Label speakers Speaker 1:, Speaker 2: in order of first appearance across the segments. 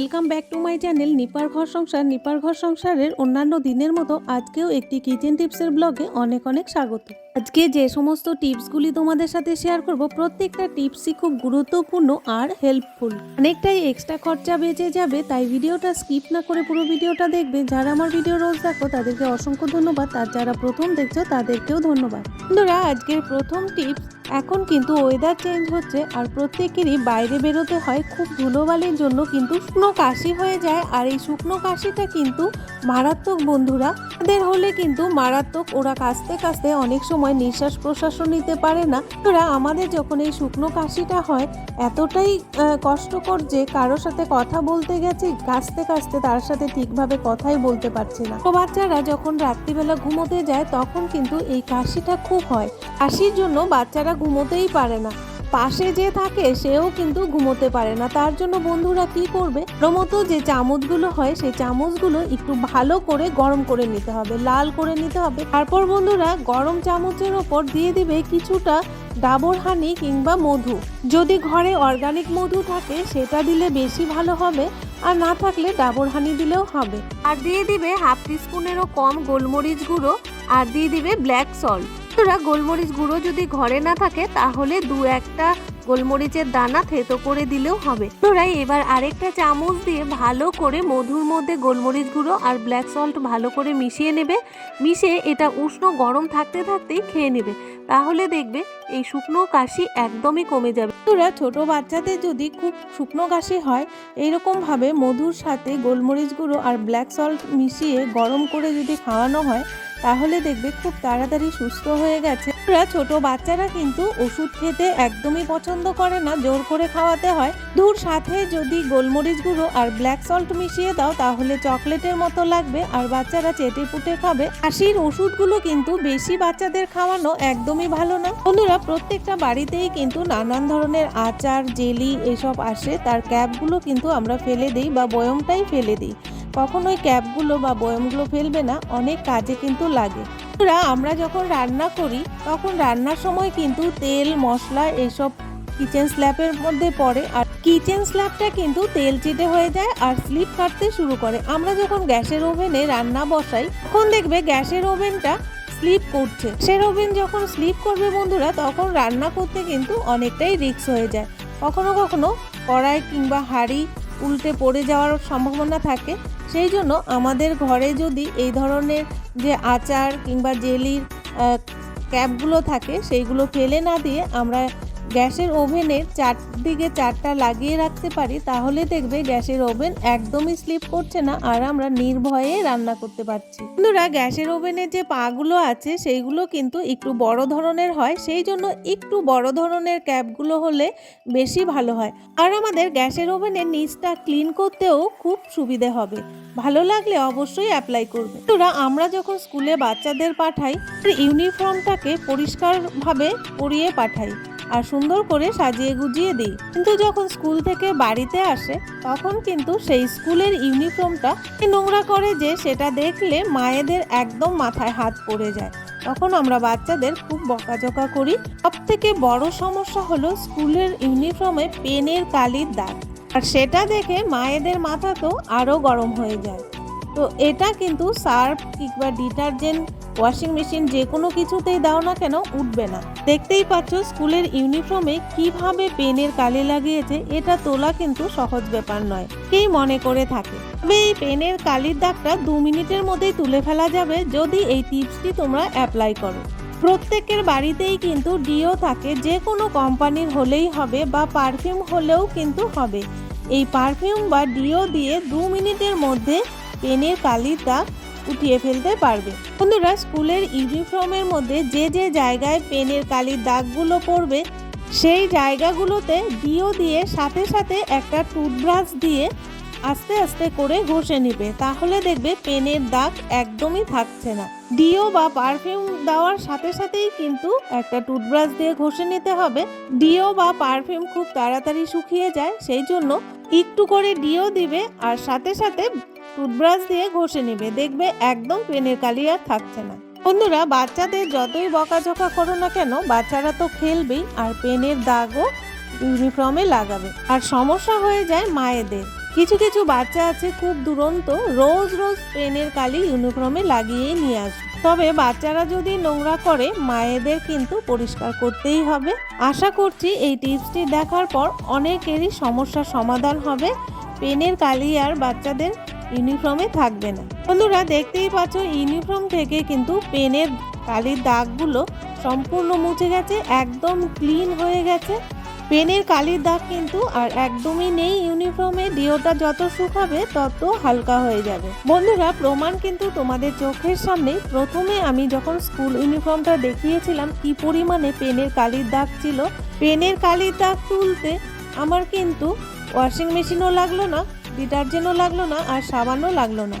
Speaker 1: Welcome back to my channel নিপার ঘর সংসার নিপার ঘর সংসারের অন্যান্য দিনের মতো আজকেও একটি কিচেন টিপসের ব্লগে অনেক অনেক স্বাগত। আজকে যে সমস্ত টিপসগুলি তোমাদের সাথে শেয়ার করব, প্রত্যেকটা টিপসই খুব গুরুত্বপূর্ণ আর হেল্পফুল অনেকটাই এক্সট্রা খরচা বেঁচে যাবে, তাই ভিডিওটা স্কিপ না করে পুরো ভিডিওটা দেখবে। যারা আমার ভিডিও রোজ দেখো, তাদেরকে অসংখ্য ধন্যবাদ। আর যারা প্রথম দেখছ, তাদেরকেও ধন্যবাদ। বন্ধুরা, আজকের প্রথম টিপস এখন কিন্তু ওয়েদার চেঞ্জ হচ্ছে আর প্রত্যেকেরই বাইরে বেরোতে হয় খুব ধুলোবালির জন্য, কিন্তু শুকনো কাশি হয়ে যায়। আর এই শুকনো কাশিটা কিন্তু মারাত্মক, বন্ধুরা। তাদের হলে কিন্তু মারাত্মক, ওরা কাশতে কাশতে অনেক সময় নিঃশ্বাস প্রশ্বাসও নিতে পারে না। ওরা আমাদের যখন এই শুকনো কাশিটা হয়, এতটাই কষ্টকর যে কারোর সাথে কথা বলতে গেছি কাঁচতে কাঁচতে তার সাথে ঠিকভাবে কথাই বলতে পারছে না। তো বাচ্চারা যখন রাত্রিবেলা ঘুমোতে যায়, তখন কিন্তু এই কাশিটা খুব হয়। কাশির জন্য বাচ্চারা ঘুমোতেই পারে না। পাশে যে থাকে, সেও কিন্তু ঘুমোতে পারে না। তার জন্য বন্ধুরা কি করবে? প্রমত যে চামচগুলো হয়, সেই চামচগুলো একটু ভালো করে গরম করে নিতে হবে, লাল করে নিতে হবে। তারপর বন্ধুরা, গরম চামচের ওপর দিয়ে দিবে কিছুটা ডাবর হানি কিংবা মধু। যদি ঘরে অর্গানিক মধু থাকে, সেটা দিলে বেশি ভালো হবে, আর না থাকলে ডাবর হানি দিলেও হবে। আর দিয়ে দিবে হাফ টিস্পুনেরও কম গোলমরিচ গুঁড়ো, আর দিয়ে দিবে ব্ল্যাক সল্ট। বন্ধুরা, গোলমরিচ গুঁড়ো যদি ঘরে না থাকে, তাহলে দু একটা গোলমরিচের দানা থেতো করে দিলেও হবে। বন্ধুরা, এবার আরেকটা চামচ দিয়ে ভালো করে মধুর মধ্যে গোলমরিচ গুঁড়ো আর ব্ল্যাক সল্ট ভালো করে মিশিয়ে নেবে। মিশিয়ে এটা উষ্ণ গরম থাকতে থাকতেই খেয়ে নেবে। তাহলে দেখবে এই শুকনো কাশি একদমই কমে যাবে। বন্ধুরা, ছোট বাচ্চাদের যদি খুব শুকনো কাশি হয় এইরকম ভাবে মধুর সাথে গোলমরিচ গুঁড়ো আর ব্ল্যাক সল্ট মিশিয়ে গরম করে যদি খাওয়ানো হয় তাহলে দেখবে খুব তাড়াতাড়ি সুস্থ হয়ে গেছে। ছোট বাচ্চারা কিন্তু ওষুধ খেতে একদমই পছন্দ করে না, জোর করে খাওয়াতে হয়। দূর সাথে যদি গোলমরিচ গুঁড়ো আর ব্ল্যাক সল্ট মিশিয়ে দাও, তাহলে চকলেটের মতো লাগবে আর বাচ্চারা চেটে পুটে খাবে। কাশির ওষুধগুলো কিন্তু বেশি বাচ্চাদের খাওয়ানো একদমই ভালো না। বন্ধুরা, প্রত্যেকটা বাড়িতেই কিন্তু নানান ধরনের আচার, জেলি এসব আসে। তার ক্যাপগুলো কিন্তু আমরা ফেলে দিই বা বয়মটাই ফেলে দিই। কখনোই ক্যাপগুলো বা বয়মগুলো ফেলবে না, অনেক কাজে কিন্তু লাগে। আমরা যখন রান্না করি, তখন রান্নার সময় কিন্তু তেল, মশলা এসব কিচেন স্ল্যাপের মধ্যে পড়ে আর কিচেন স্ল্যাপটা কিন্তু তেল চিটে হয়ে যায় আর স্লিপ কাটতে শুরু করে। আমরা যখন গ্যাসের ওভেনে রান্না বসাই, তখন দেখবে গ্যাসের ওভেনটা স্লিপ করছে। গ্যাসের ওভেন যখন স্লিপ করবে বন্ধুরা, তখন রান্না করতে কিন্তু অনেকটাই রিস্ক হয়ে যায়। কখনো কখনো কড়াই কিংবা হাঁড়ি উল্টে পড়ে যাওয়ার সম্ভাবনা থাকে। সেই জন্য আমাদের ঘরে যদি এই ধরনের যে আচার কিংবা জেলির ক্যাপগুলো থাকে, সেইগুলো ফেলে না দিয়ে আমরা গ্যাসের ওভেনের চারদিকে চারটা লাগিয়ে রাখতে পারি, তাহলে দেখবে গ্যাসের ওভেন একদমই স্লিপ করছে না আর আমরা নির্ভয়ে রান্না করতে পারছি। বন্ধুরা, গ্যাসের ওভেনের যে পাগুলো আছে, সেইগুলো কিন্তু একটু বড় ধরনের হয়, সেই জন্য একটু বড় ধরনের ক্যাপগুলো হলে বেশি ভালো হয়। আর আমাদের গ্যাসের ওভেনের নিচটা ক্লিন করতেও খুব সুবিধে হবে। ভালো লাগলে অবশ্যই অ্যাপ্লাই করবে। তোরা আমরা যখন স্কুলে বাচ্চাদের পাঠাই, ইউনিফর্মটাকে পরিষ্কারভাবে পরিয়ে পাঠাই। আর সুন্দর করে সাজিয়ে গুজিয়ে দিই। কিন্তু যখন স্কুল থেকে বাড়িতে আসে, তখন কিন্তু সেই স্কুলের ইউনিফর্মটা নোংরা করে যে সেটা দেখলে মায়েদের একদম মাথায় হাত পড়ে যায়। তখন আমরা বাচ্চাদের খুব বকাঝকা করি। সব থেকে বড় সমস্যা হলো স্কুলের ইউনিফর্মে পেনের কালির দাগ। আর সেটা দেখে মায়েদের মাথা তো আরও গরম হয়ে যায়। তো এটা কিন্তু সার্ফ কিংবা ডিটারজেন্ট ওয়াশিং মেশিন যে কোনো কিছুতেই দাও না কেন উঠবে না। দেখতেই পাচ্ছ স্কুলের ইউনিফর্মে কীভাবে পেনের কালি লাগিয়েছে, এটা তোলা কিন্তু সহজ ব্যাপার নয়। কেই মনে করে থাকে? তবে এই পেনের কালির দাগটা দু মিনিটের মধ্যেই তুলে ফেলা যাবে যদি এই টিপসটি তোমরা অ্যাপ্লাই করো। প্রত্যেকের বাড়িতেই কিন্তু ডিও থাকে, যে কোনো কোম্পানির হলেই হবে বা পারফিউম হলেও কিন্তু হবে। এই পারফিউম বা ডিও দিয়ে দু মিনিটের মধ্যে পেনের কালির দাগ উঠিয়ে ফেলতে পারবে। বন্ধুরা, স্কুলের ইউনিফর্মের মধ্যে যে যে জায়গায় পেনের কালির দাগগুলো পড়বে, সেই জায়গাগুলোতে ডিও দিয়ে সাথে সাথে একটা টুথব্রাশ দিয়ে আস্তে আস্তে করে ঘষে নেবে। তাহলে দেখবে পেনের দাগ একদমই থাকছে না। ডিও বা পারফিউম দেওয়ার সাথে সাথেই কিন্তু একটা টুথব্রাশ দিয়ে ঘষে নিতে হবে। ডিও বা পারফিউম খুব তাড়াতাড়ি শুকিয়ে যায়, সেই জন্য একটু করে ডিও দিবে আর সাথে সাথে টুথব্রাশ দিয়ে ঘষে নেবে। দেখবে একদম পেনের কালি আর থাকছে না। বন্ধুরা, বাচ্চাদের যতই বকাঝকা করো না কেন, বাচ্চারা তো খেলবেই আর পেনের দাগও ইউনিফর্মে লাগাবে। আর সমস্যা হয়ে যায় মায়েদের। কিছু কিছু বাচ্চা আছে খুব দুরন্ত, রোজ রোজ পেনের কালি ইউনিফর্মে লাগিয়েই নিয়ে আসবে। তবে বাচ্চারা যদি নোংরা করে, মায়েদের কিন্তু পরিষ্কার করতেই হবে। আশা করছি এই টিপসটি দেখার পর অনেকেরই সমস্যার সমাধান হবে। পেনের কালি আর বাচ্চাদের ইউনিফর্মে থাকবে না। বন্ধুরা, দেখতেই পাচ্ছ, ইউনিফর্ম থেকে কিন্তু পেনের কালির দাগগুলো সম্পূর্ণ মুছে গেছে, একদম ক্লিন হয়ে গেছে। পেনের কালির দাগ কিন্তু আর একদমই নেই ইউনিফর্মে ডিওটা যত শুকাবে তত হালকা হয়ে যাবে। বন্ধুরা, প্রমাণ কিন্তু তোমাদের চোখের সামনে। প্রথমে আমি যখন স্কুল ইউনিফর্মটা দেখিয়েছিলাম, কি পরিমাণে পেনের কালির দাগ ছিল। পেনের কালির দাগ তুলতে আমার কিন্তু ওয়াশিং মেশিনও লাগল না ডিটারজেন্টও লাগল না আর সাবানও লাগল না।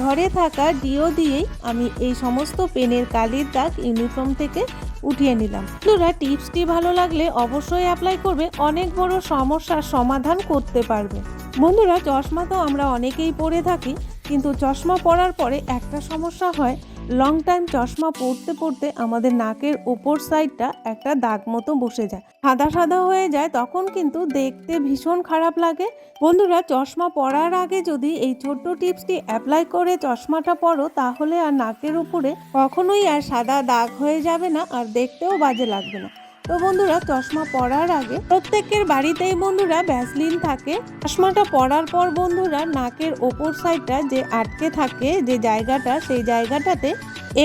Speaker 1: ঘরে থাকা ডিও দিয়েই আমি এই সমস্ত পেনের কালির দাগ ইউনিফর্ম থেকে উঠিয়ে নিলাম। বন্ধুরা, টিপসটি ভালো লাগলে অবশ্যই অ্যাপ্লাই করবে, অনেক বড় সমস্যার সমাধান করতে পারবে। বন্ধুরা, চশমা তো আমরা অনেকেই পরে থাকি, কিন্তু চশমা পরার পরে একটা সমস্যা হয় লং টাইম চশমা পরতে পড়তে আমাদের নাকের ওপর সাইডটা একটা দাগ মতো বসে যায়। সাদা সাদা হয়ে যায়, তখন কিন্তু দেখতে ভীষণ খারাপ লাগে। বন্ধুরা, চশমা পরার আগে যদি এই ছোট্ট টিপসটি অ্যাপ্লাই করে চশমাটা পরো, তাহলে আর নাকের উপরে কখনোই আর সাদা দাগ হয়ে যাবে না, আর দেখতেও বাজে লাগবে না। তো বন্ধুরা, চশমা পরার আগে প্রত্যেকের বাড়িতেই বন্ধুরা ভ্যাসলিন থাকে। চশমাটা পরার পর বন্ধুরা, নাকের ওপর সাইডটা যে আটকে থাকে, যে জায়গাটা, সেই জায়গাটাতে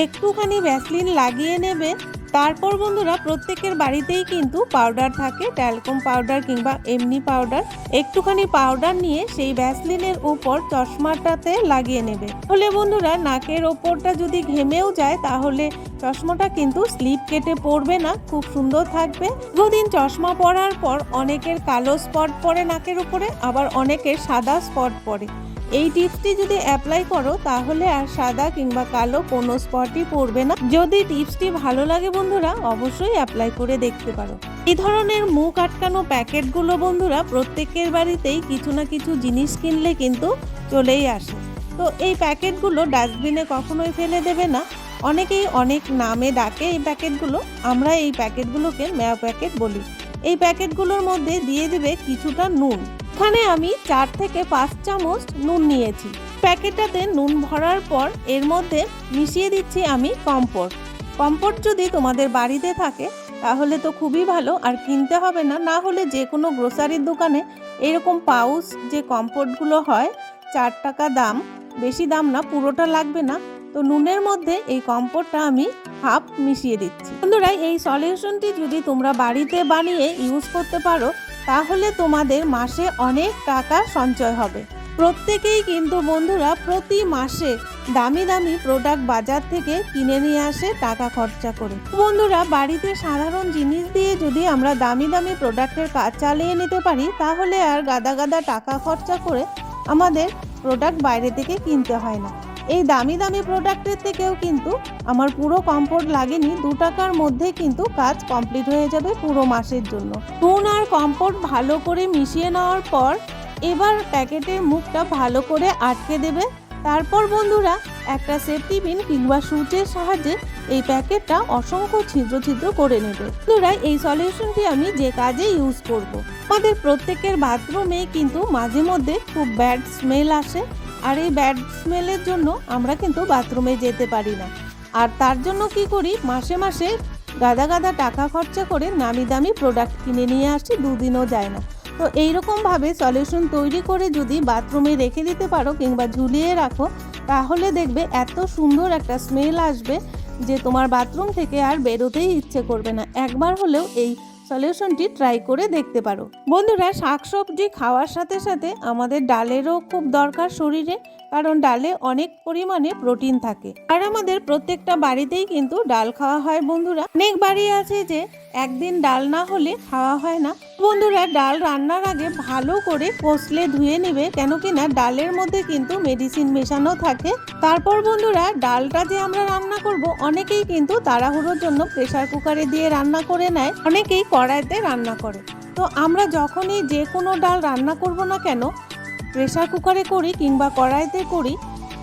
Speaker 1: একটুখানি ভ্যাসলিন লাগিয়ে নেবে। তারপর বন্ধুরা প্রত্যেকের বাড়িতেই কিন্তু পাউডার থাকে ট্যালকম পাউডার কিংবা এমনি পাউডার একটুখানি পাউডার নিয়ে সেই ভ্যাসলিনের উপর চশমাটাতে লাগিয়ে নেবে। হলে বন্ধুরা নাকের ওপরটা যদি ঘেমেও যায়, তাহলে চশমাটা কিন্তু স্লিপ কেটে পড়বে না, খুব সুন্দর থাকবে। দুদিন চশমা পরার পর অনেকের কালো স্পট পড়ে নাকের উপরে, আবার অনেকের সাদা স্পট পড়ে এই টিপসটি যদি অ্যাপ্লাই করো, তাহলে আর সাদা কিংবা কালো কোনো স্পটই পড়বে না। যদি টিপসটি ভালো লাগে বন্ধুরা, অবশ্যই অ্যাপ্লাই করে দেখতে পারো। এই ধরনের মুখ আটকানো প্যাকেটগুলো বন্ধুরা, প্রত্যেকের বাড়িতেই কিছু না কিছু জিনিস কিনলে কিন্তু চলেই আসে। তো এই প্যাকেটগুলো ডাস্টবিনে কখনোই ফেলে দেবে না। অনেকেই অনেক নামে ডাকে এই প্যাকেটগুলো আমরা এই প্যাকেটগুলোকে ম্যাও প্যাকেট বলি। এই প্যাকেটগুলোর মধ্যে দিয়ে দেবে কিছুটা নুন। এখানে আমি চার থেকে পাঁচ চামচ নুন নিয়েছি। প্যাকেটটাতে নুন ভরার পর এর মধ্যে মিশিয়ে দিচ্ছি আমি কম্পোট। কম্পোট যদি তোমাদের বাড়িতে থাকে, তাহলে তো খুবই ভালো, আর কিনতে হবে না। না হলে যে কোনো গ্রোসারির দোকানে এরকম পাউচ যে কম্পোটগুলো হয়, চার টাকা দাম, বেশি দাম না, পুরোটা লাগবে না। তো নুনের মধ্যে এই কম্পোটটা আমি হাফ মিশিয়ে দিচ্ছি। বন্ধুরা, এই সলিউশনটি যদি তোমরা বাড়িতে বানিয়ে ইউজ করতে পারো তাহলে তোমাদের মাসে অনেক টাকা সঞ্চয় হবে। প্রত্যেকেই কিন্তু বন্ধুরা প্রতি মাসে দামি দামি প্রোডাক্ট বাজার থেকে কিনে নিয়ে আসে টাকা খরচা করে। বন্ধুরা, বাড়িতে সাধারণ জিনিস দিয়ে যদি আমরা দামি দামি প্রোডাক্টের কাজ চালিয়ে নিতে পারি, তাহলে আর গাদা গাদা টাকা খরচা করে আমাদের প্রোডাক্ট বাইরে থেকে কিনতে হয় না। এই দামি দামি প্রোডাক্টের থেকেও কিন্তু আমার পুরো কম্পোর্ট লাগেনি, দু টাকার মধ্যে কিন্তু কাজ কমপ্লিট হয়ে যাবে পুরো মাসের জন্য। নুন আর কম্পোর্ট ভালো করে মিশিয়ে নেওয়ার পর এবার প্যাকেটের মুখটা ভালো করে আটকে দেবে। তারপর বন্ধুরা, একটা সেফটি পিন কিংবা সুচের সাহায্যে এই প্যাকেটটা অসংখ্য ছিদ্র ছিদ্র করে নেবে। বন্ধুরা, এই সলিউশনটি আমি যে কাজে ইউজ করব। আমাদের প্রত্যেকের বাথরুমে কিন্তু মাঝে মধ্যে খুব ব্যাড স্মেল আসে। আর এই ব্যাড স্মেলের জন্য আমরা কিন্তু বাথরুমে যেতে পারি না। আর তার জন্য কি করি? মাসে মাসে গাদা গাদা টাকা খরচা করে নামি দামি প্রোডাক্ট কিনে নিয়ে আসছি দুদিনও যায় না। তো এইরকমভাবে সলিউশন তৈরি করে যদি বাথরুমে রেখে দিতে পারো কিংবা ঝুলিয়ে রাখো, তাহলে দেখবে এত সুন্দর একটা স্মেল আসবে যে তোমার বাথরুম থেকে আর বেরোতেই ইচ্ছে করবে না। একবার হলেও এই সলিউশনটি ট্রাই করে দেখতে পারো। বন্ধুরা, শাকসবজি খাওয়ার সাথে সাথে আমাদের ডালেরও খুব দরকার শরীরে, কারণ ডালে অনেক পরিমাণে প্রোটিন থাকে। আর আমাদের প্রত্যেকটা বাড়িতেই কিন্তু ডাল খাওয়া হয়, বন্ধুরা। অনেক বাড়ি আছে যে একদিন ডাল না হলে খাওয়া হয় না। বন্ধুরা, ডাল রান্নার আগে ভালো করে কষলে ধুয়ে নেবে, কেন কিনা ডালের মধ্যে কিন্তু মেডিসিন মেশানো থাকে। তারপর বন্ধুরা, ডালটা যে আমরা রান্না করব, অনেকেই কিন্তু তাড়াহুড়োর জন্য প্রেশার কুকারে দিয়ে রান্না করে নেয়, অনেকেই কড়াইতে রান্না করে। তো আমরা যখনই যে কোনো ডাল রান্না করব না কেন প্রেশার কুকারে করি কিংবা কড়াইতে করি,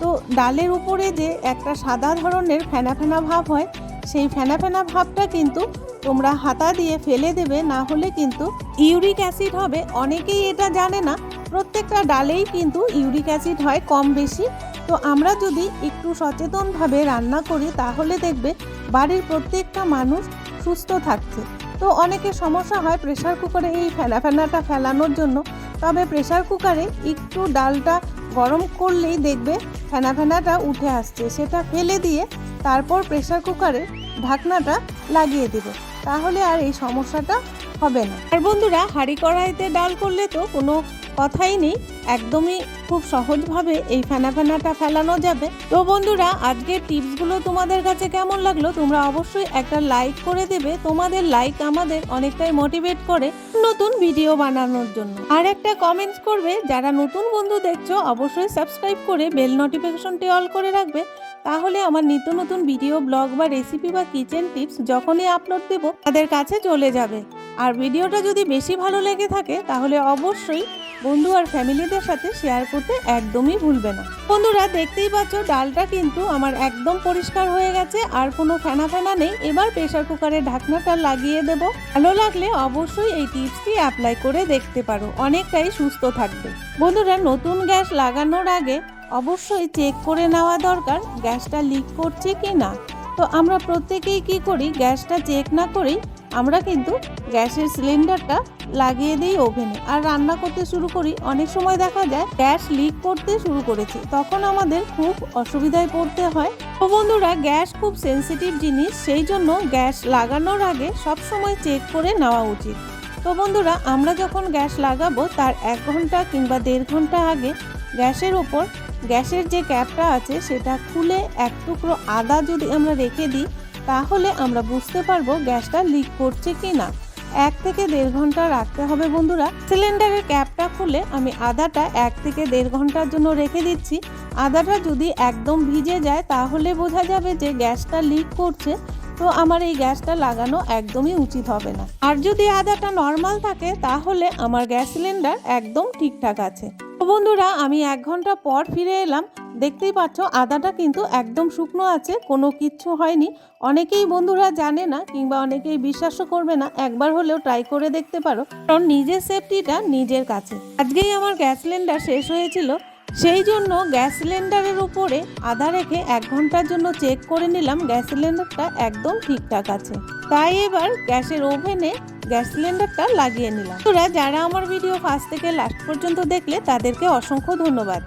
Speaker 1: তো ডালের উপরে যে একটা সাদা ধরনের ফেনা ফেনা ভাব হয়, সেই ফেনা ফেনা ভাবটা কিন্তু তোমরা হাতা দিয়ে ফেলে দেবে, না হলে কিন্তু ইউরিক অ্যাসিড হবে। অনেকেই এটা জানে না। প্রত্যেকটা ডালেই কিন্তু ইউরিক অ্যাসিড হয় কম বেশি। তো আমরা যদি একটু সচেতনভাবে রান্না করি, তাহলে দেখবে বাড়ির প্রত্যেকটা মানুষ সুস্থ থাকছে। তো অনেকের সমস্যা হয় প্রেশার কুকারে এই ফেনা ফেনাটা ফেলানোর জন্য। তবে প্রেশার কুকারে একটু ডালটা গরম করলেই দেখবে ফেনা ফেনাটা উঠে আসছে। সেটা ফেলে দিয়ে তারপর প্রেশার কুকারে ঢাকনাটা লাগিয়ে দেবে। তাহলে আর এই সমস্যাটা হবে না। আর বন্ধুরা হাঁড়ি কড়াইতে ডাল করলে তো কোনো কথাই নেই, একদমই খুব সহজভাবে এই ফেনা ফেনাটা ফেলানো যাবে। তো বন্ধুরা, আজকের টিপসগুলো তোমাদের কাছে কেমন লাগল তোমরা অবশ্যই একটা লাইক করে দেবে। তোমাদের লাইক আমাদের অনেকটাই মোটিভেট করে নতুন ভিডিও বানানোর জন্য। আর একটা কমেন্টস করবে, যারা নতুন বন্ধু দেখছ, অবশ্যই সাবস্ক্রাইব করে বেল নোটিফিকেশনটি অল করে রাখবে। তাহলে আমার নিত্য নতুন ভিডিও ব্লগ বা রেসিপি বা কিচেন টিপস যখনই আপলোড দেব, তাদের কাছে চলে যাবে। আর ভিডিওটা যদি বেশি ভালো লেগে থাকে, তাহলে অবশ্যই বন্ধু আর ফ্যামিলিদের সাথে শেয়ার করতে একদমই ভুলবে না। বন্ধুরা, দেখতেই পাচ্ছ, ডালটা কিন্তু আমার একদম পরিষ্কার হয়ে গেছে, আর কোনো ফেনা ফেনা নেই। এবার প্রেশার কুকারের ঢাকনাটা লাগিয়ে দেব। ভালো লাগলে অবশ্যই এই টিপসটি অ্যাপ্লাই করে দেখতে পারো, অনেকটাই সুস্থ থাকবে। বন্ধুরা, নতুন গ্যাস লাগানোর আগে অবশ্যই চেক করে নেওয়া দরকার, গ্যাসটা লিক করছে কি না তো আমরা প্রত্যেকেই কি করি, গ্যাসটা চেক না করেই আমরা কিন্তু গ্যাসের সিলিন্ডারটা লাগিয়ে দিই ওভেনে। আর রান্না করতে শুরু করি, অনেক সময় দেখা যায় গ্যাস লিক করতে শুরু করেছে। তখন আমাদের খুব অসুবিধায় পড়তে হয়। তো বন্ধুরা, গ্যাস খুব সেনসিটিভ জিনিস, সেই জন্য গ্যাস লাগানোর আগে সব সময় চেক করে নেওয়া উচিত। তো বন্ধুরা, আমরা যখন গ্যাস লাগাবো, তার এক ঘণ্টা কিংবা দেড় ঘণ্টা আগে গ্যাসের ওপর, গ্যাসের যে ক্যাপটা আছে, সেটা খুলে এক টুকরো আদা যদি আমরা রেখে দিই তাহলে আমরা বুঝতে পারব গ্যাসটা লিক করছে কি না এক থেকে দেড় ঘণ্টা রাখতে হবে বন্ধুরা। সিলিন্ডারের ক্যাপটা খুলে আমি আদাটা এক থেকে দেড় ঘণ্টার জন্য রেখে দিচ্ছি। আদাটা যদি একদম ভিজে যায় তাহলে বোঝা যাবে যে গ্যাসটা লিক করছে। তো আমার এই গ্যাসটা লাগানো একদমই উচিত হবে না। আর যদি আদাটা নর্মাল থাকে, তাহলে আমার গ্যাস সিলিন্ডার একদম ঠিকঠাক আছে। তো বন্ধুরা, আমি এক ঘণ্টা পর ফিরে এলাম। দেখতেই পাচ্ছ, আদাটা কিন্তু একদম শুকনো আছে, কোনো কিচ্ছু হয়নি। অনেকেই বন্ধুরা জানে না, কিংবা অনেকেই বিশ্বাসও করবে না, একবার হলেও ট্রাই করে দেখতে পারো। কারণ নিজের সেফটিটা নিজের কাছে। আজকেই আমার গ্যাস সিলিন্ডার শেষ হয়েছিল। সেই জন্য গ্যাস সিলিন্ডারের উপরে আধা রেখে এক ঘণ্টার জন্য চেক করে নিলাম গ্যাস সিলিন্ডারটা একদম ঠিকঠাক আছে। তাই এবার গ্যাসের ওভেনে গ্যাস সিলিন্ডারটা লাগিয়ে নিলাম। তোরা যারা আমার ভিডিও ফার্স্ট থেকে লাস্ট পর্যন্ত দেখলে তাদেরকে অসংখ্য ধন্যবাদ।